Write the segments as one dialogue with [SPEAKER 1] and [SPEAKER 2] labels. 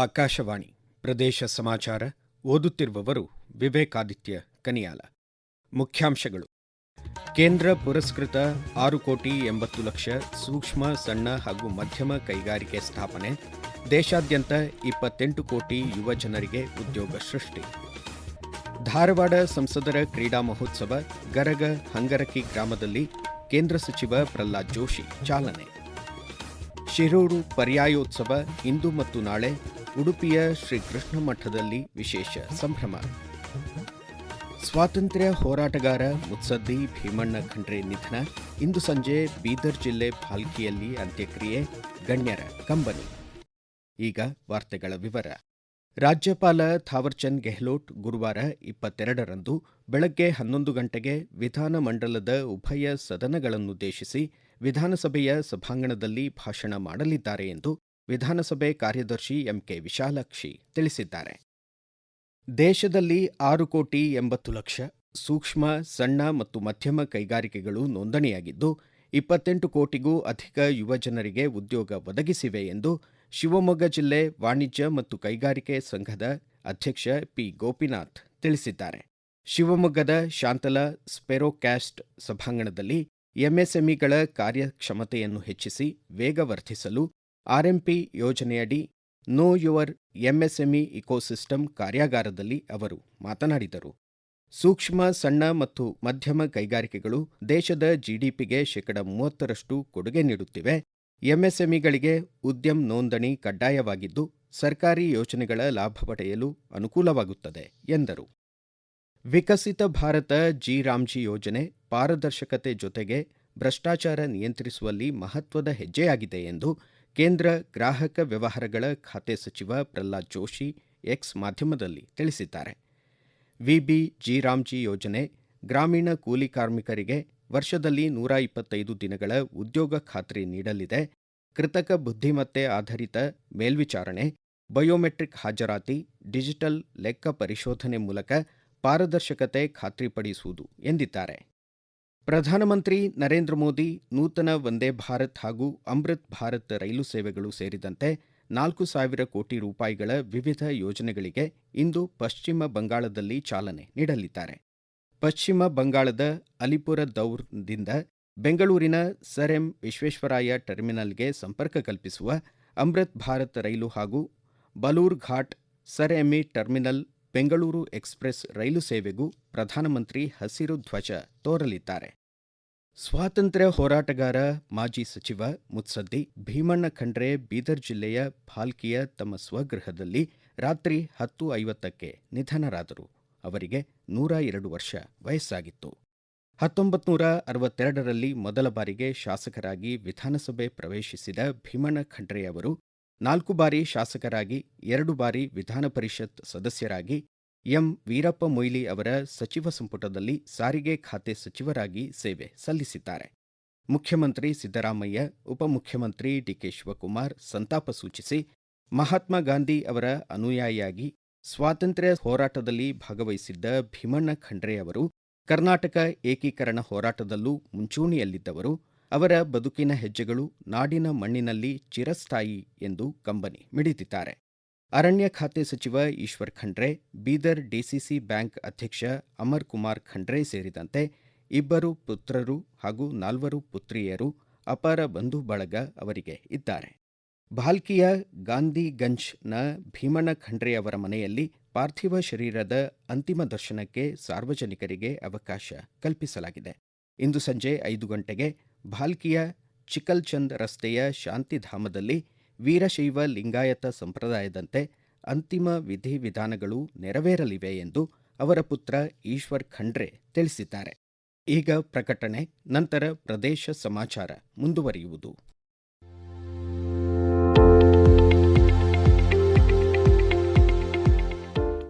[SPEAKER 1] ಆಕಾಶವಾಣಿ ಪ್ರದೇಶ ಸಮಾಚಾರ ಓದುತ್ತಿರುವವರು ವಿವೇಕಾದಿತ್ಯ ಕನಿಯಾಲ ಮುಖ್ಯಾಂಶಗಳು ಕೇಂದ್ರ ಪುರಸ್ಕೃತ ಆರು ಕೋಟಿ ಎಂಬತ್ತು ಲಕ್ಷ ಸೂಕ್ಷ್ಮ ಸಣ್ಣ ಹಾಗೂ ಮಧ್ಯಮ ಕೈಗಾರಿಕೆ ಸ್ಥಾಪನೆ ದೇಶಾದ್ಯಂತ ಇಪ್ಪತ್ತೆಂಟು ಕೋಟಿ ಯುವ ಜನರಿಗೆ ಉದ್ಯೋಗ ಸೃಷ್ಟಿ ಧಾರವಾಡ ಸಂಸದರ ಕ್ರೀಡಾ ಮಹೋತ್ಸವ ಗರಗ ಹಂಗರಕಿ ಗ್ರಾಮದಲ್ಲಿ ಕೇಂದ್ರ ಸಚಿವ ಪ್ರಹ್ಲಾದ್ ಜೋಶಿ ಚಾಲನೆ ಶಿರೂರು ಪರ್ಯಾಯೋತ್ಸವ ಇಂದು ಮತ್ತು ನಾಳೆ ಉಡುಪಿಯ ಶ್ರೀಕೃಷ್ಣ ಮಠದಲ್ಲಿ ವಿಶೇಷ ಸಂಭ್ರಮ ಸ್ವಾತಂತ್ರ್ಯ ಹೋರಾಟಗಾರ ಮುತ್ಸದ್ದಿ ಭೀಮಣ್ಣ ಖಂಡ್ರೆ ನಿಧನ ಇಂದು ಸಂಜೆ ಬೀದರ್ ಜಿಲ್ಲೆ ಫಾಲ್ಕಿಯಲ್ಲಿ ಅಂತ್ಯಕ್ರಿಯೆ ಗಣ್ಯರ ಕಂಬನಿ ಈಗ ವಾರ್ತೆಗಳ ವಿವರ ರಾಜ್ಯಪಾಲ ಥಾವರ್ಚಂದ್ ಗೆಹ್ಲೋಟ್ ಗುರುವಾರ ಇಪ್ಪತ್ತೆರಡರಂದು ಬೆಳಗ್ಗೆ ಹನ್ನೊಂದು ಗಂಟೆಗೆ ವಿಧಾನಮಂಡಲದ ಉಭಯ ಸದನಗಳನ್ನುದ್ದೇಶಿಸಿ ವಿಧಾನಸಭೆಯ ಸಭಾಂಗಣದಲ್ಲಿ ಭಾಷಣ ಮಾಡಲಿದ್ದಾರೆ ಎಂದು ವಿಧಾನಸಭೆ ಕಾರ್ಯದರ್ಶಿ ಎಂಕೆ ವಿಶಾಲಾಕ್ಷಿ ತಿಳಿಸಿದ್ದಾರೆ ದೇಶದಲ್ಲಿ ಆರು ಕೋಟಿ ಎಂಬತ್ತು ಲಕ್ಷ ಸೂಕ್ಷ್ಮ ಸಣ್ಣ ಮತ್ತು ಮಧ್ಯಮ ಕೈಗಾರಿಕೆಗಳು ನೋಂದಣಿಯಾಗಿದ್ದು ಇಪ್ಪತ್ತೆಂಟು ಕೋಟಿಗೂ ಅಧಿಕ ಯುವಜನರಿಗೆ ಉದ್ಯೋಗ ಒದಗಿಸಿವೆ ಎಂದು ಶಿವಮೊಗ್ಗ ಜಿಲ್ಲೆ ವಾಣಿಜ್ಯ ಮತ್ತು ಕೈಗಾರಿಕೆ ಸಂಘದ ಅಧ್ಯಕ್ಷ ಪಿ ಗೋಪಿನಾಥ್ ತಿಳಿಸಿದ್ದಾರೆ ಶಿವಮೊಗ್ಗದ ಶಾಂತಲ ಸ್ಪೆರೋಕ್ಯಾಸ್ಟ್ ಸಭಾಂಗಣದಲ್ಲಿ ಎಂಎಸ್ಎಂಇಗಳ ಕಾರ್ಯಕ್ಷಮತೆಯನ್ನು ಹೆಚ್ಚಿಸಿ ವೇಗ ವರ್ಧಿಸಲು ಆರ್ಎಂಪಿ ಯೋಜನೆಯಡಿ ನೋ ಯುವರ್ ಎಂಎಸ್ಎಂಇ ಇಕೋಸಿಸ್ಟಮ್ ಕಾರ್ಯಾಗಾರದಲ್ಲಿ ಅವರು ಮಾತನಾಡಿದರು ಸೂಕ್ಷ್ಮ ಸಣ್ಣ ಮತ್ತು ಮಧ್ಯಮ ಕೈಗಾರಿಕೆಗಳು ದೇಶದ ಜಿಡಿಪಿಗೆ ಶೇಕಡ ಮೂವತ್ತರಷ್ಟು ಕೊಡುಗೆ ನೀಡುತ್ತಿವೆ ಎಂಎಸ್ಎಂಇಗಳಿಗೆ ಉದ್ಯಮ್ ನೋಂದಣಿ ಕಡ್ಡಾಯವಾಗಿದ್ದು ಸರ್ಕಾರಿ ಯೋಜನೆಗಳ ಲಾಭ ಪಡೆಯಲು ಅನುಕೂಲವಾಗುತ್ತದೆ ಎಂದರು ವಿಕಸಿತ ಭಾರತ ಜಿ ರಾಮ್ಜಿ ಯೋಜನೆ ಪಾರದರ್ಶಕತೆ ಜೊತೆಗೆ ಭ್ರಷ್ಟಾಚಾರ ನಿಯಂತ್ರಿಸುವಲ್ಲಿ ಮಹತ್ವದ ಹೆಜ್ಜೆಯಾಗಿದೆ ಎಂದು ಕೇಂದ್ರ ಗ್ರಾಹಕ ವ್ಯವಹಾರಗಳ ಖಾತೆ ಸಚಿವ ಪ್ರಹ್ಲಾದ್ ಜೋಶಿ ಎಕ್ಸ್ ಮಾಧ್ಯಮದಲ್ಲಿ ತಿಳಿಸಿದ್ದಾರೆ ವಿಬಿ ಜಿ ರಾಮ್ಜಿ ಯೋಜನೆ ಗ್ರಾಮೀಣ ಕೂಲಿ ಕಾರ್ಮಿಕರಿಗೆ ವರ್ಷದಲ್ಲಿ ನೂರ ಇಪ್ಪತ್ತೈದು ದಿನಗಳ ಉದ್ಯೋಗ ಖಾತ್ರಿ ನೀಡಲಿದೆ ಕೃತಕ ಬುದ್ಧಿಮತ್ತೆ ಆಧಾರಿತ ಮೇಲ್ವಿಚಾರಣೆ ಬಯೋಮೆಟ್ರಿಕ್ ಹಾಜರಾತಿ ಡಿಜಿಟಲ್ ಲೆಕ್ಕ ಪರಿಶೋಧನೆ ಮೂಲಕ ಪಾರದರ್ಶಕತೆ ಖಾತ್ರಿಪಡಿಸುವುದು ಎಂದಿದ್ದಾರೆ ಪ್ರಧಾನಮಂತ್ರಿ ನರೇಂದ್ರ ಮೋದಿ ನೂತನ ವಂದೇ ಭಾರತ್ ಹಾಗೂ ಅಮೃತ್ ಭಾರತ್ ರೈಲು ಸೇವೆಗಳು ಸೇರಿದಂತೆ ನಾಲ್ಕು ಸಾವಿರ ಕೋಟಿ ರೂಪಾಯಿಗಳ ವಿವಿಧ ಯೋಜನೆಗಳಿಗೆ ಇಂದು ಪಶ್ಚಿಮ ಬಂಗಾಳದಲ್ಲಿ ಚಾಲನೆ ನೀಡಲಿದ್ದಾರೆ ಪಶ್ಚಿಮ ಬಂಗಾಳದ ಅಲಿಪುರ ದೌರ್ದಿಂದ ಬೆಂಗಳೂರಿನ ಸರ್ ಎಂ ವಿಶ್ವೇಶ್ವರಾಯ ಟರ್ಮಿನಲ್ಗೆ ಸಂಪರ್ಕ ಕಲ್ಪಿಸುವ ಅಮೃತ್ ಭಾರತ್ ರೈಲು ಹಾಗೂ Balurghat sir M E terminal Bengaluru express ರೈಲು ಸೇವೆಗೂ ಪ್ರಧಾನಮಂತ್ರಿ ಹಸಿರು ಧ್ವಜ ತೋರಲಿದ್ದಾರೆ ಸ್ವಾತಂತ್ರ್ಯ ಹೋರಾಟಗಾರ ಮಾಜಿ ಸಚಿವ ಮುತ್ಸದ್ದಿ ಭೀಮಣ್ಣ ಖಂಡ್ರೆ ಬೀದರ್ ಜಿಲ್ಲೆಯ ಫಾಲ್ಕಿಯ ತಮ್ಮ ಸ್ವಗೃಹದಲ್ಲಿ ರಾತ್ರಿ ಹತ್ತು ಐವತ್ತಕ್ಕೆ ನಿಧನರಾದರು ಅವರಿಗೆ ನೂರ ಎರಡು ವರ್ಷ ವಯಸ್ಸಾಗಿತ್ತು ಹತ್ತೊಂಬತ್ತು ನೂರ ಅರವತ್ತೆರಡರಲ್ಲಿ ಮೊದಲ ಬಾರಿಗೆ ಶಾಸಕರಾಗಿ ವಿಧಾನಸಭೆ ಪ್ರವೇಶಿಸಿದ ಭೀಮಣ್ಣ ಖಂಡ್ರೆಯವರು ನಾಲ್ಕು ಬಾರಿ ಶಾಸಕರಾಗಿ ಎರಡು ಬಾರಿ ವಿಧಾನ ಪರಿಷತ್ ಸದಸ್ಯರಾಗಿ ಎಂ ವೀರಪ್ಪ ಮೊಯ್ಲಿ ಅವರ ಸಚಿವ ಸಂಪುಟದಲ್ಲಿ ಸಾರಿಗೆ ಖಾತೆ ಸಚಿವರಾಗಿ ಸೇವೆ ಸಲ್ಲಿಸಿದ್ದಾರೆ ಮುಖ್ಯಮಂತ್ರಿ ಸಿದ್ದರಾಮಯ್ಯ ಉಪಮುಖ್ಯಮಂತ್ರಿ ಡಿಕೆ ಶಿವಕುಮಾರ್ ಸಂತಾಪ ಸೂಚಿಸಿ ಮಹಾತ್ಮ ಗಾಂಧಿ ಅವರ ಅನುಯಾಯಿಯಾಗಿ ಸ್ವಾತಂತ್ರ್ಯ ಹೋರಾಟದಲ್ಲಿ ಭಾಗವಹಿಸಿದ್ದ ಭೀಮಣ್ಣ ಖಂಡ್ರೆ ಅವರು ಕರ್ನಾಟಕ ಏಕೀಕರಣ ಹೋರಾಟದಲ್ಲೂ ಮುಂಚೂಣಿಯಲ್ಲಿದ್ದವರು ಅವರ ಬದುಕಿನ ಹೆಜ್ಜೆಗಳು ನಾಡಿನ ಮಣ್ಣಿನಲ್ಲಿ ಚಿರಸ್ಥಾಯಿ ಎಂದು ಕಂಬನಿ ಮಿಡಿದಿದ್ದಾರೆ ಅರಣ್ಯ ಖಾತೆ ಸಚಿವ ಈಶ್ವರ್ ಖಂಡ್ರೆ ಬೀದರ್ ಡಿಸಿಸಿ ಬ್ಯಾಂಕ್ ಅಧ್ಯಕ್ಷ ಅಮರ್ ಕುಮಾರ್ ಖಂಡ್ರೆ ಸೇರಿದಂತೆ ಇಬ್ಬರು ಪುತ್ರರು ಹಾಗೂ ನಾಲ್ವರು ಪುತ್ರಿಯರು ಅಪಾರ ಬಂಧು ಬಳಗ ಅವರಿಗೆ ಇದ್ದಾರೆ ಭಾಲ್ಕಿಯ ಗಾಂಧಿಗಂಜ್ನ ಭೀಮಣ್ಣ ಖಂಡ್ರೆಯವರ ಮನೆಯಲ್ಲಿ ಪಾರ್ಥಿವ ಶರೀರದ ಅಂತಿಮ ದರ್ಶನಕ್ಕೆ ಸಾರ್ವಜನಿಕರಿಗೆ ಅವಕಾಶ ಕಲ್ಪಿಸಲಾಗಿದೆ ಇಂದು ಸಂಜೆ ಐದು ಗಂಟೆಗೆ ಭಾಲ್ಕಿಯ ಚಿಕಲ್ಚಂದ್ ರಸ್ತೆಯ ಶಾಂತಿಧಾಮದಲ್ಲಿ ವೀರಶೈವ ಲಿಂಗಾಯತ ಸಂಪ್ರದಾಯದಂತೆ ಅಂತಿಮ ವಿಧಿವಿಧಾನಗಳು ನೆರವೇರಲಿವೆ ಎಂದು ಅವರ ಪುತ್ರ ಈಶ್ವರ್ ಖಂಡ್ರೆ ತಿಳಿಸಿದ್ದಾರೆ ಈಗ ಪ್ರಕಟಣೆ ನಂತರ ಪ್ರದೇಶ ಸಮಾಚಾರ ಮುಂದುವರಿಯುವುದು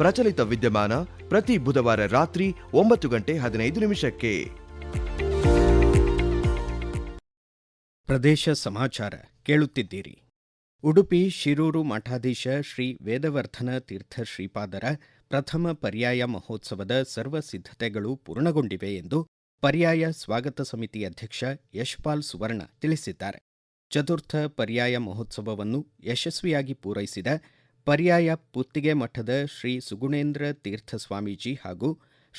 [SPEAKER 2] ಪ್ರಚಲಿತ ವಿದ್ಯಮಾನ ಪ್ರತಿ ಬುಧವಾರ ರಾತ್ರಿ ಒಂಬತ್ತು ಗಂಟೆ ಹದಿನೈದು ನಿಮಿಷಕ್ಕೆ
[SPEAKER 1] ಪ್ರದೇಶ ಸಮಾಚಾರ ಕೇಳುತ್ತಿದ್ದೀರಿ ಉಡುಪಿ ಶಿರೂರು ಮಠಾಧೀಶ ಶ್ರೀ ವೇದವರ್ಧನ ತೀರ್ಥ ಶ್ರೀಪಾದರ ಪ್ರಥಮ ಪರ್ಯಾಯ ಮಹೋತ್ಸವದ ಸರ್ವ ಸಿದ್ಧತೆಗಳು ಪೂರ್ಣಗೊಂಡಿವೆ ಎಂದು ಪರ್ಯಾಯ ಸ್ವಾಗತ ಸಮಿತಿ ಅಧ್ಯಕ್ಷ ಯಶ್ಪಾಲ್ ಸುವರ್ಣ ತಿಳಿಸಿದ್ದಾರೆ ಚತುರ್ಥ ಪರ್ಯಾಯ ಮಹೋತ್ಸವವನ್ನು ಯಶಸ್ವಿಯಾಗಿ ಪೂರೈಸಿದ ಪರ್ಯಾಯ ಪುತ್ತಿಗೆ ಮಠದ ಶ್ರೀ ಸುಗುಣೇಂದ್ರ ತೀರ್ಥ ಸ್ವಾಮೀಜಿ ಹಾಗೂ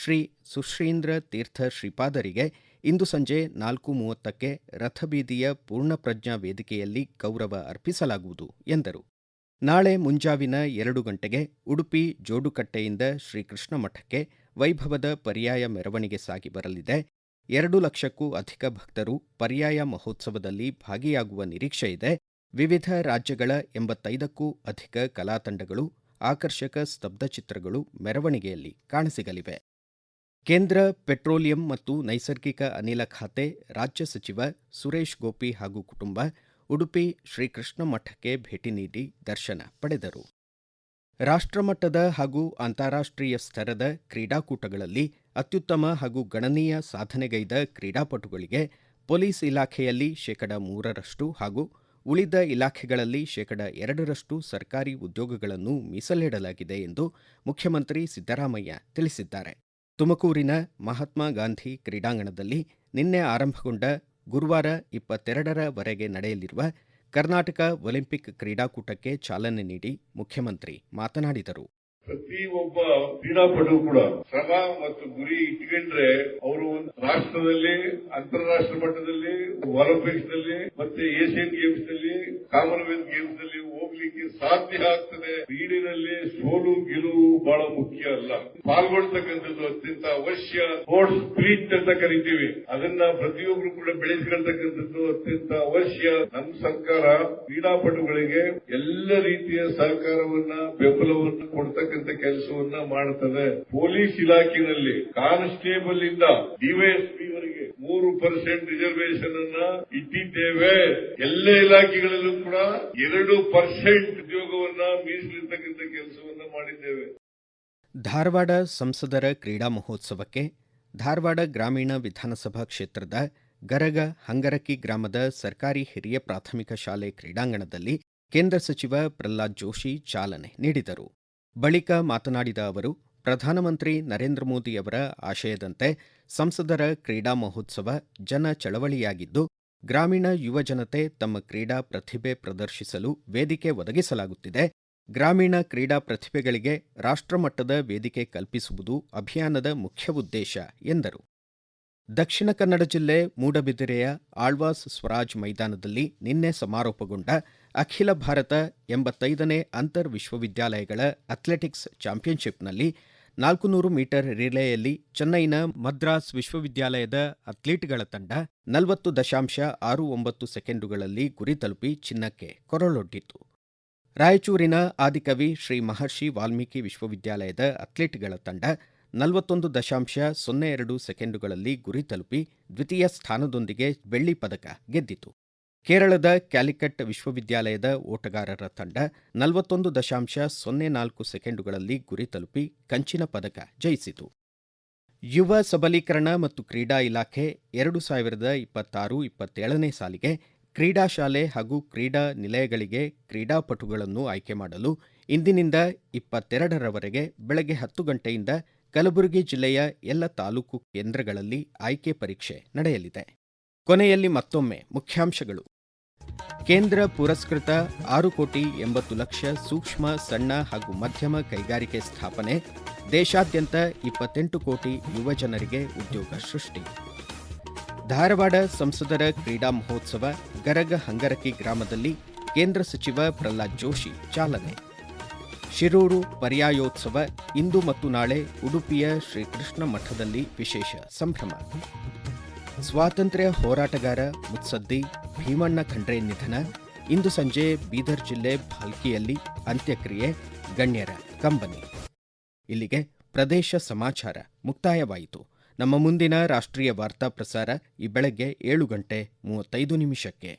[SPEAKER 1] ಶ್ರೀ ಸುಶ್ರೀಂದ್ರ ತೀರ್ಥ ಶ್ರೀಪಾದರಿಗೆ ಇಂದು ಸಂಜೆ ನಾಲ್ಕು ಮೂವತ್ತಕ್ಕೆ ರಥಬೀದಿಯ ಪೂರ್ಣಪ್ರಜ್ಞಾ ವೇದಿಕೆಯಲ್ಲಿ ಗೌರವ ಅರ್ಪಿಸಲಾಗುವುದು ಎಂದರು ನಾಳೆ ಮುಂಜಾವಿನ ಎರಡು ಗಂಟೆಗೆ ಉಡುಪಿ ಜೋಡುಕಟ್ಟೆಯಿಂದ ಶ್ರೀಕೃಷ್ಣ ಮಠಕ್ಕೆ ವೈಭವದ ಪರ್ಯಾಯ ಮೆರವಣಿಗೆ ಸಾಗಿ ಬರಲಿದೆ ಎರಡು ಲಕ್ಷಕ್ಕೂ ಅಧಿಕ ಭಕ್ತರು ಪರ್ಯಾಯ ಮಹೋತ್ಸವದಲ್ಲಿ ಭಾಗಿಯಾಗುವ ನಿರೀಕ್ಷೆ ಇದೆ ವಿವಿಧ ರಾಜ್ಯಗಳ ಎಂಬತ್ತೈದಕ್ಕೂ ಅಧಿಕ ಕಲಾತಂಡಗಳು ಆಕರ್ಷಕ ಸ್ತಬ್ಧಚಿತ್ರಗಳು ಮೆರವಣಿಗೆಯಲ್ಲಿ ಕಾಣಸಿಗಲಿವೆ ಕೇಂದ್ರ ಪೆಟ್ರೋಲಿಯಂ ಮತ್ತು ನೈಸರ್ಗಿಕ ಅನಿಲ ಖಾತೆ ರಾಜ್ಯ ಸಚಿವ ಸುರೇಶ್ ಗೋಪಿ ಹಾಗೂ ಕುಟುಂಬ ಉಡುಪಿ ಶ್ರೀಕೃಷ್ಣ ಮಠಕ್ಕೆ ಭೇಟಿ ನೀಡಿ ದರ್ಶನ ಪಡೆದರು ರಾಷ್ಟ್ರಮಟ್ಟದ ಹಾಗೂ ಅಂತಾರಾಷ್ಟ್ರೀಯ ಸ್ತರದ ಕ್ರೀಡಾಕೂಟಗಳಲ್ಲಿ ಅತ್ಯುತ್ತಮ ಹಾಗೂ ಗಣನೀಯ ಸಾಧನೆಗೈದ ಕ್ರೀಡಾಪಟುಗಳಿಗೆ ಪೊಲೀಸ್ ಇಲಾಖೆಯಲ್ಲಿ ಶೇಕಡ ಮೂರರಷ್ಟು ಹಾಗೂ ಉಳಿದ ಇಲಾಖೆಗಳಲ್ಲಿ ಶೇಕಡ ಎರಡರಷ್ಟು ಸರ್ಕಾರಿ ಉದ್ಯೋಗಗಳನ್ನು ಮೀಸಲಿಡಲಾಗಿದೆ ಎಂದು ಮುಖ್ಯಮಂತ್ರಿ ಸಿದ್ದರಾಮಯ್ಯ ತಿಳಿಸಿದ್ದಾರೆ ತುಮಕೂರಿನ ಮಹಾತ್ಮ ಗಾಂಧಿ ಕ್ರೀಡಾಂಗಣದಲ್ಲಿ ನಿನ್ನೆ ಆರಂಭಗೊಂಡ ಗುರುವಾರ ಇಪ್ಪತ್ತೆರಡರವರೆಗೆ ನಡೆಯಲಿರುವ ಕರ್ನಾಟಕ ಒಲಿಂಪಿಕ್ ಕ್ರೀಡಾಕೂಟಕ್ಕೆ ಚಾಲನೆ ನೀಡಿ ಮುಖ್ಯಮಂತ್ರಿ ಮಾತನಾಡಿದರು
[SPEAKER 3] ಪ್ರತಿಯೊಬ್ಬ ಕ್ರೀಡಾಪಟು ಕೂಡ ಶ್ರಮ ಮತ್ತು ಗುರಿ ಇಟ್ಕೊಂಡ್ರೆ ಅವರು ರಾಷ್ಟ್ರದಲ್ಲಿ ಅಂತಾರಾಷ್ಟ್ರ ಮಟ್ಟದಲ್ಲಿ ಒಲಿಂಪಿಕ್ಸ್ ನಲ್ಲಿ ಮತ್ತೆ ಏಷ್ಯನ್ ಗೇಮ್ಸ್ ನಲ್ಲಿ ಕಾಮನ್ವೆಲ್ತ್ ಗೇಮ್ಸ್ ನಲ್ಲಿ ಹೋಗ್ಲಿಕ್ಕೆ ಸಾಧ್ಯ ಆಗ್ತದೆ ಬೀಡಿನಲ್ಲಿ ಸೋಲು ಗೆಲುವು ಬಹಳ ಮುಖ್ಯ ಅಲ್ಲ ಪಾಲ್ಗೊಳ್ತಕ್ಕಂಥದ್ದು ಅತ್ಯಂತ ಅವಶ್ಯ ಸ್ಪೋರ್ಟ್ಸ್ ಸ್ಪಿರಿಟ್ ಅಂತ ಕರಿತೀವಿ ಅದನ್ನ ಪ್ರತಿಯೊಬ್ರು ಕೂಡ ಬೆಳೆಸಿಕೊಳ್ತಕ್ಕಂಥದ್ದು ಅತ್ಯಂತ ಅವಶ್ಯ ನಮ್ಮ ಸರ್ಕಾರ ಕ್ರೀಡಾಪಟುಗಳಿಗೆ ಎಲ್ಲ ರೀತಿಯ ಸಹಕಾರವನ್ನ ಬೆಂಬಲವನ್ನು ಕೊಡ್ತಕ್ಕಂಥ ಕೆಲಸವನ್ನ ಮಾಡುತ್ತದೆ ಪೊಲೀಸ್ ಇಲಾಖೆಯಲ್ಲಿ ಕಾನ್ಸ್ಟೇಬಲ್ ಇಂದ ಡಿವೈಎಸ್ಪಿ ಮೂರು ಪರ್ಸೆಂಟ್ ರಿಸರ್ವೇಶನ್ ಅನ್ನ ಇಟ್ಟಿದ್ದೇವೆ ಎಲ್ಲ ಇಲಾಖೆಗಳಲ್ಲೂ ಕೂಡ ಎರಡು ಪರ್ಸೆಂಟ್ ಉದ್ಯೋಗವನ್ನ ಮೀಸಲಿರ್ತಕ್ಕಂಥ ಕೆಲಸವನ್ನ ಮಾಡಿದ್ದೇವೆ
[SPEAKER 1] ಧಾರವಾಡ ಸಂಸದರ ಕ್ರೀಡಾ ಮಹೋತ್ಸವಕ್ಕೆ ಧಾರವಾಡ ಗ್ರಾಮೀಣ ವಿಧಾನಸಭಾ ಕ್ಷೇತ್ರದ ಗರಗ ಹಂಗರಕಿ ಗ್ರಾಮದ ಸರ್ಕಾರಿ ಹಿರಿಯ ಪ್ರಾಥಮಿಕ ಶಾಲೆ ಕ್ರೀಡಾಂಗಣದಲ್ಲಿ ಕೇಂದ್ರ ಸಚಿವ ಪ್ರಹ್ಲಾದ್ ಜೋಶಿ ಚಾಲನೆ ನೀಡಿದರು ಬಳಿಕ ಮಾತನಾಡಿದ ಅವರು ಪ್ರಧಾನಮಂತ್ರಿ ನರೇಂದ್ರ ಮೋದಿಯವರ ಆಶಯದಂತೆ ಸಂಸದರ ಕ್ರೀಡಾ ಮಹೋತ್ಸವ ಜನ ಚಳವಳಿಯಾಗಿದ್ದು ಗ್ರಾಮೀಣ ಯುವಜನತೆ ತಮ್ಮ ಕ್ರೀಡಾ ಪ್ರತಿಭೆ ಪ್ರದರ್ಶಿಸಲು ವೇದಿಕೆ ಒದಗಿಸಲಾಗುತ್ತಿದೆ ಗ್ರಾಮೀಣ ಕ್ರೀಡಾ ಪ್ರತಿಭೆಗಳಿಗೆ ರಾಷ್ಟ್ರಮಟ್ಟದ ವೇದಿಕೆ ಕಲ್ಪಿಸುವುದು ಅಭಿಯಾನದ ಮುಖ್ಯ ಉದ್ದೇಶ ಎಂದರು ದಕ್ಷಿಣ ಕನ್ನಡ ಜಿಲ್ಲೆ ಮೂಡಬಿದಿರೆಯ ಆಳ್ವಾಸ್ ಸ್ವರಾಜ್ ಮೈದಾನದಲ್ಲಿ ನಿನ್ನೆ ಸಮಾರೋಪಗೊಂಡ ಅಖಿಲ ಭಾರತ ಎಂಬತ್ತೈದನೇ ಅಂತರ್ ವಿಶ್ವವಿದ್ಯಾಲಯಗಳ ಅಥ್ಲೆಟಿಕ್ಸ್ ಚಾಂಪಿಯನ್ಶಿಪ್ನಲ್ಲಿ ನಾಲ್ಕುನೂರು ಮೀಟರ್ ರಿಲೇಯಲ್ಲಿ ಚೆನ್ನೈನ ಮದ್ರಾಸ್ ವಿಶ್ವವಿದ್ಯಾಲಯದ ಅಥ್ಲೀಟ್ಗಳ ತಂಡ ನಲವತ್ತು ದಶಾಂಶ ಆರು ಒಂಬತ್ತು ಸೆಕೆಂಡುಗಳಲ್ಲಿ ಗುರಿ ತಲುಪಿ ಚಿನ್ನಕ್ಕೆ ಕೊರಳೊಡ್ಡಿತು ರಾಯಚೂರಿನ ಆದಿಕವಿ ಶ್ರೀ ಮಹರ್ಷಿ ವಾಲ್ಮೀಕಿ ವಿಶ್ವವಿದ್ಯಾಲಯದ ಅಥ್ಲೀಟ್ಗಳ ತಂಡ ನಲವತ್ತೊಂದು ದಶಾಂಶ ಸೊನ್ನೆ ಎರಡು ಸೆಕೆಂಡುಗಳಲ್ಲಿ ಗುರಿ ತಲುಪಿ ದ್ವಿತೀಯ ಸ್ಥಾನದೊಂದಿಗೆ ಬೆಳ್ಳಿ ಪದಕ ಗೆದ್ದಿತು ಕೇರಳದ ಕ್ಯಾಲಿಕಟ್ ವಿಶ್ವವಿದ್ಯಾಲಯದ ಓಟಗಾರರ ತಂಡ ನಲವತ್ತೊಂದು ದಶಾಂಶ ಸೊನ್ನೆ ನಾಲ್ಕು ಸೆಕೆಂಡುಗಳಲ್ಲಿ ಗುರಿ ತಲುಪಿ ಕಂಚಿನ ಪದಕ ಜಯಿಸಿತು ಯುವ ಸಬಲೀಕರಣ ಮತ್ತು ಕ್ರೀಡಾ ಇಲಾಖೆ ಎರಡು ಸಾವಿರದ ಇಪ್ಪತ್ತಾರು ಇಪ್ಪತ್ತೇಳನೇ ಸಾಲಿಗೆ ಕ್ರೀಡಾಶಾಲೆ ಶಾಲೆ ಹಾಗೂ ಕ್ರೀಡಾ ನಿಲಯಗಳಿಗೆ ಕ್ರೀಡಾಪಟುಗಳನ್ನು ಆಯ್ಕೆ ಮಾಡಲು ಇಂದಿನಿಂದ ಇಪ್ಪತ್ತೆರಡರವರೆಗೆ ಬೆಳಗ್ಗೆ ಹತ್ತು ಗಂಟೆಯಿಂದ ಕಲಬುರಗಿ ಜಿಲ್ಲೆಯ ಎಲ್ಲ ತಾಲೂಕು ಕೇಂದ್ರಗಳಲ್ಲಿ ಆಯ್ಕೆ ಪರೀಕ್ಷೆ ನಡೆಯಲಿದೆ ಕೊನೆಯಲ್ಲಿ ಮತ್ತೊಮ್ಮೆ ಮುಖ್ಯಾಂಶಗಳು ಕೇಂದ್ರ ಪುರಸ್ಕೃತ ಆರು ಕೋಟಿ ಎಂಬತ್ತು ಲಕ್ಷ ಸೂಕ್ಷ್ಮ ಸಣ್ಣ ಹಾಗೂ ಮಧ್ಯಮ ಕೈಗಾರಿಕೆ ಸ್ಥಾಪನೆ ದೇಶಾದ್ಯಂತ ಇಪ್ಪತ್ತೆಂಟು ಕೋಟಿ ಯುವಜನರಿಗೆ ಉದ್ಯೋಗ ಸೃಷ್ಟಿ ಧಾರವಾಡ ಸಂಸದರ ಕ್ರೀಡಾ ಮಹೋತ್ಸವ ಗರಗ ಹಂಗರಕಿ ಗ್ರಾಮದಲ್ಲಿ ಕೇಂದ್ರ ಸಚಿವ ಪ್ರಹ್ಲಾದ್ ಜೋಶಿ ಚಾಲನೆ ಶಿರೂರು ಪರ್ಯಾಯೋತ್ಸವ ಇಂದು ಮತ್ತು ನಾಳೆ ಉಡುಪಿಯ ಶ್ರೀಕೃಷ್ಣ ಮಠದಲ್ಲಿ ವಿಶೇಷ ಸಂಭ್ರಮ ಸ್ವಾತಂತ್ರ್ಯ ಹೋರಾಟಗಾರ ಮುತ್ಸದ್ದಿ ಭೀಮಣ್ಣ ಖಂಡ್ರೆ ನಿಧನ ಇಂದು ಸಂಜೆ ಬೀದರ್ ಜಿಲ್ಲೆ ಭಾಲ್ಕಿಯಲ್ಲಿ ಅಂತ್ಯಕ್ರಿಯೆ ಗಣ್ಯರ ಕಂಬನಿ ಇಲ್ಲಿಗೆ ಪ್ರದೇಶ ಸಮಾಚಾರ ಮುಕ್ತಾಯವಾಯಿತು ನಮ್ಮ ಮುಂದಿನ ರಾಷ್ಟ್ರೀಯ ವಾರ್ತಾ ಪ್ರಸಾರ ಈ ಬೆಳಗ್ಗೆ ಏಳು ಗಂಟೆ ಮೂವತ್ತೈದು ನಿಮಿಷಕ್ಕೆ